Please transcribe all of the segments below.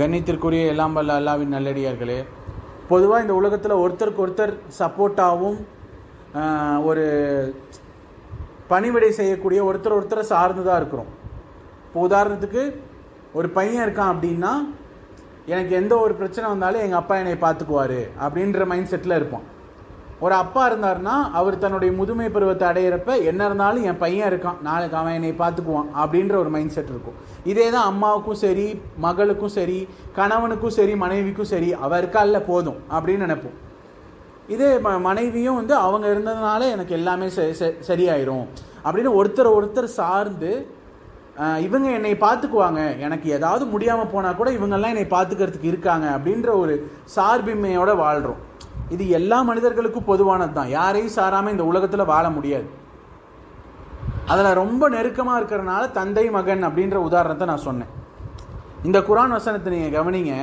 கண்ணியத்திற்குரிய எல்லாம் வல்ல அல்லாவின் நல்லடியார்களே பொதுவாக இந்த உலகத்தில் ஒருத்தருக்கு ஒருத்தர் சப்போர்ட்டாகவும் ஒரு பணிவிடை செய்யக்கூடிய ஒருத்தர் ஒருத்தரை சார்ந்து தான் இருக்கிறோம். இப்போ உதாரணத்துக்கு ஒரு பையன் இருக்கான் அப்படின்னா எனக்கு எந்த ஒரு பிரச்சனை வந்தாலும் எங்கள் அப்பா என்னை பார்த்துக்குவாரு அப்படின்ற மைண்ட் செட்டில் இருப்பான். ஒரு அப்பா இருந்தாருன்னா அவர் தன்னுடைய முதுமை பருவத்தை அடையிறப்ப என்ன இருந்தாலும் என் பையன் இருக்கான் நாளைக்கு அவன் என்னை பார்த்துக்குவான் அப்படின்ற ஒரு மைண்ட் செட் இருக்கும். இதே தான் அம்மாவுக்கும் சரி மகளுக்கும் சரி கணவனுக்கும் சரி மனைவிக்கும் சரி அவ இருக்கால்ல போதும் அப்படின்னு நினைப்போம். இதே ம மனைவியும் வந்து அவங்க இருந்ததுனால எனக்கு எல்லாமே ச- சரியாயிரும் அப்படின்னு ஒருத்தர் ஒருத்தர் சார்ந்து இவங்க என்னை பார்த்துக்குவாங்க. எனக்கு ஏதாவது முடியாமல் போனால் கூட இவங்கெல்லாம் என்னை பார்த்துக்கிறதுக்கு இருக்காங்க அப்படின்ற ஒரு சார்பின்மையோடு வாழ்கிறோம் இது எல்லா மனிதர்களுக்கும் பொதுவானது தான். யாரையும் சாராமல் இந்த உலகத்தில் வாழ முடியாது. அதில் ரொம்ப நெருக்கமாக இருக்கிறனால தந்தை மகன் அப்படின்ற உதாரணத்தை நான் சொன்னேன். இந்த குரான் வசனத்தை நீங்கள் கவனிங்க.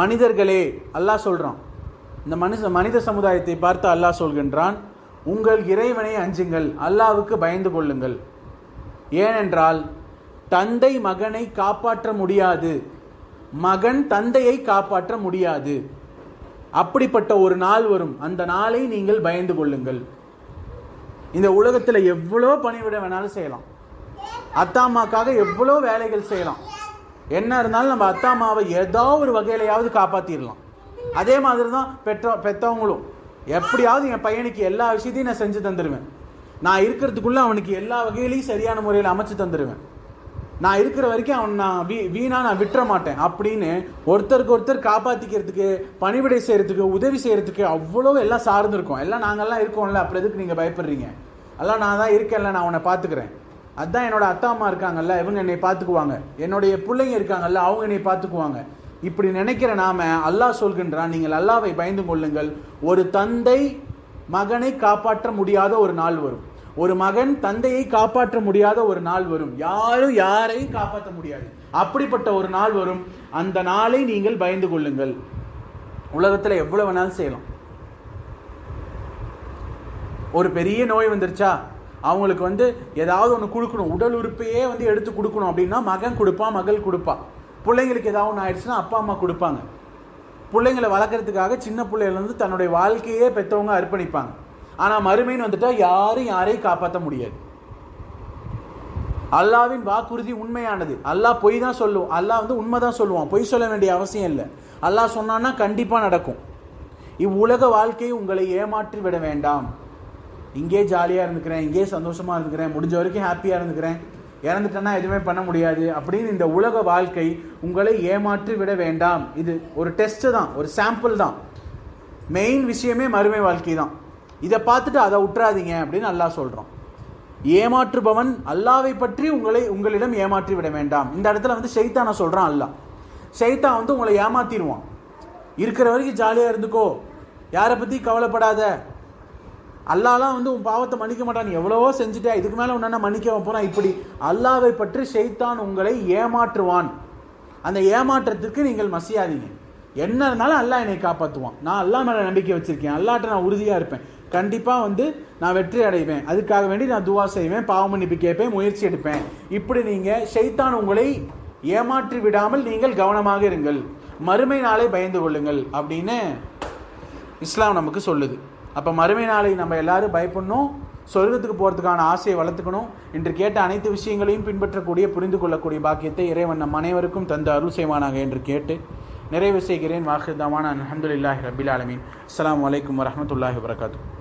மனிதர்களே அல்லாஹ் சொல்கிறான் இந்த மனுஷ மனித சமுதாயத்தை பார்த்து அல்லாஹ் சொல்கின்றான் உங்கள் இறைவனை அஞ்சுங்கள் அல்லாவுக்கு பயந்து கொள்ளுங்கள். ஏனென்றால் தந்தை மகனை காப்பாற்ற முடியாது. மகன் தந்தையை காப்பாற்ற முடியாது. அப்படிப்பட்ட ஒரு நாள் வரும். அந்த நாளை நீங்கள் பயந்து கொள்ளுங்கள். இந்த உலகத்தில் எவ்வளோ பணிவிட வேணாலும் செய்யலாம். அத்தா அம்மாக்காக எவ்வளோ வேலைகள் செய்யலாம். என்ன இருந்தாலும் நம்ம அத்தா அம்மாவை ஏதோ ஒரு வகையிலையாவது காப்பாற்றிடலாம் அதே மாதிரி தான் பெற்ற பெற்றவங்களும் எப்படியாவது என் பையனுக்கு எல்லா விஷயத்தையும் நான் செஞ்சு தந்துடுவேன் நான் இருக்கிறதுக்குள்ளே அவனுக்கு எல்லா வகையிலையும் சரியான முறையில் அமைச்சு தந்துடுவேன் நான் இருக்கிற வரைக்கும் அவன் நான் வீ வீணாக நான் விட்டுற மாட்டேன். அப்படின்னு ஒருத்தருக்கு ஒருத்தர் காப்பாற்றிக்கிறதுக்கு பணிவிடை செய்கிறதுக்கு உதவி செய்கிறதுக்கு அவ்வளோ எல்லாம் சார்ந்திருக்கோம். எல்லாம் நாங்கள்லாம் இருக்கோம்ல அப்புறம் எதுக்கு நீங்கள் பயப்படுறீங்க? எல்லாம் நான் தான் இருக்கேன்ல நான் உன்னை பார்த்துக்கிறேன். அதுதான் என்னோட அத்தா அம்மா இருக்காங்கல்ல இவங்க என்னை பார்த்துக்குவாங்க. என்னுடைய பிள்ளைங்க இருக்காங்கல்ல அவங்க என்னை பார்த்துக்குவாங்க. இப்படி நினைக்கிற நாம அல்லாஹ் சொல்கின்றான் நீங்கள் அல்லாவை பயந்து கொள்ளுங்கள். ஒரு தந்தை மகனை காப்பாற்ற முடியாத ஒரு நாள் வரும். ஒரு மகன் தந்தையை காப்பாற்ற முடியாத ஒரு நாள் வரும். யாரும் யாரையும் காப்பாற்ற முடியாது. அப்படிப்பட்ட ஒரு நாள் வரும். அந்த நாளை நீங்கள் பயந்து கொள்ளுங்கள். உலகத்துல எவ்வளவு வேணாலும் செய்யலாம். ஒரு பெரிய நோய் வந்துருச்சா? அவங்களுக்கு வந்து ஏதாவது ஒன்று கொடுக்கணும். உடல் உறுப்பையே வந்து எடுத்து கொடுக்கணும் அப்படின்னா மகன் கொடுப்பான் மகள் கொடுப்பா. பிள்ளைங்களுக்கு ஏதாவது ஒன்று ஆயிடுச்சுன்னா அப்பா அம்மா கொடுப்பாங்க. பிள்ளைங்களை வளர்க்குறதுக்காக சின்ன பிள்ளையிலேருந்து தன்னுடைய வாழ்க்கையே பெற்றவங்க அர்ப்பணிப்பாங்க. ஆனால் மறுமைன்னு வந்துட்டால் யாரும் யாரையும் காப்பாற்ற முடியாது. அல்லாவின் வாக்குறுதி உண்மையானது. அல்லாஹ் பொய் தான் சொல்லுவோம் அல்லாஹ் வந்து உண்மை தான் சொல்லுவான். பொய் சொல்ல வேண்டிய அவசியம் இல்லை. அல்லாஹ் சொன்னான்னா கண்டிப்பாக நடக்கும். இவ்வுலக வாழ்க்கையை உங்களை ஏமாற்றி விட வேண்டாம். இங்கே ஜாலியாக இருந்துக்கிறேன் இங்கே சந்தோஷமாக இருந்துக்கிறேன் முடிஞ்ச வரைக்கும் ஹாப்பியாக இருந்துக்கிறேன். இறந்துட்டேன்னா எதுவுமே பண்ண முடியாது. அப்படின்னு இந்த உலக வாழ்க்கை உங்களை ஏமாற்றி விட வேண்டாம். இது ஒரு டெஸ்ட்டு தான். ஒரு சாம்பிள் தான். மெயின் விஷயமே மறுமை வாழ்க்கை தான். இதை பார்த்துட்டு அதை விட்டுறாதீங்க அப்படின்னு அல்லாஹ் சொல்கிறோம் ஏமாற்றுபவன் அல்லாவை பற்றி உங்களை உங்களிடம் ஏமாற்றி விட வேண்டாம். இந்த இடத்துல வந்து ஷைத்தானை சொல்கிறான் அல்லாஹ். ஷைத்தான் வந்து உங்களை ஏமாத்திடுவான். இருக்கிற வரைக்கும் ஜாலியாக இருந்துக்கோ. யாரை பற்றி கவலைப்படாத. அல்லாலாம் வந்து உன் பாவத்தை மன்னிக்க மாட்டான். எவ்வளவோ செஞ்சுட்டே இதுக்கு மேலே உன்ன மன்னிக்க போகிறான் இப்படி அல்லாவை பற்றி ஷைத்தான் உங்களை ஏமாற்றுவான். அந்த ஏமாற்றத்திற்கு நீங்கள் மசியாதீங்க. என்ன இருந்தாலும் அல்லாஹ் என்னை காப்பாற்றுவான் நான் அல்லா மேலே நம்பிக்கை வச்சுருக்கேன். அல்லாட்ட நான் உறுதியாக இருப்பேன். கண்டிப்பாக வந்து நான் வெற்றி அடைவேன். அதுக்காக வேண்டி நான் துவா செய்வேன் பாவ மன்னிப்பு கேட்பேன் முயற்சி எடுப்பேன். இப்படி நீங்கள் ஷைத்தான் உங்களை ஏமாற்றி விடாமல் நீங்கள் கவனமாக இருங்கள். மறுமை நாளை பயந்து கொள்ளுங்கள் அப்படின்னு இஸ்லாம் நமக்கு சொல்லுது. அப்போ மறுமை நாளை நம்ம எல்லாரும் பயப்படணும் சொர்க்கத்துக்கு போகிறதுக்கான ஆசையை வளர்த்துக்கணும். என்று கேட்ட அனைத்து விஷயங்களையும் பின்பற்றக்கூடிய புரிந்து கொள்ளக்கூடிய பாக்கியத்தை இறைவன் நம் அனைவருக்கும் தந்து அருள் செய்வானாக என்று கேட்டு நிறைவு செய்கிறேன். வாக்குதாமான அஹமதுல்லாஹி ரபில் ஆலமீன். அஸ்லாம் வலைக்கம் வரமத்துல்லாஹி வரகாத்து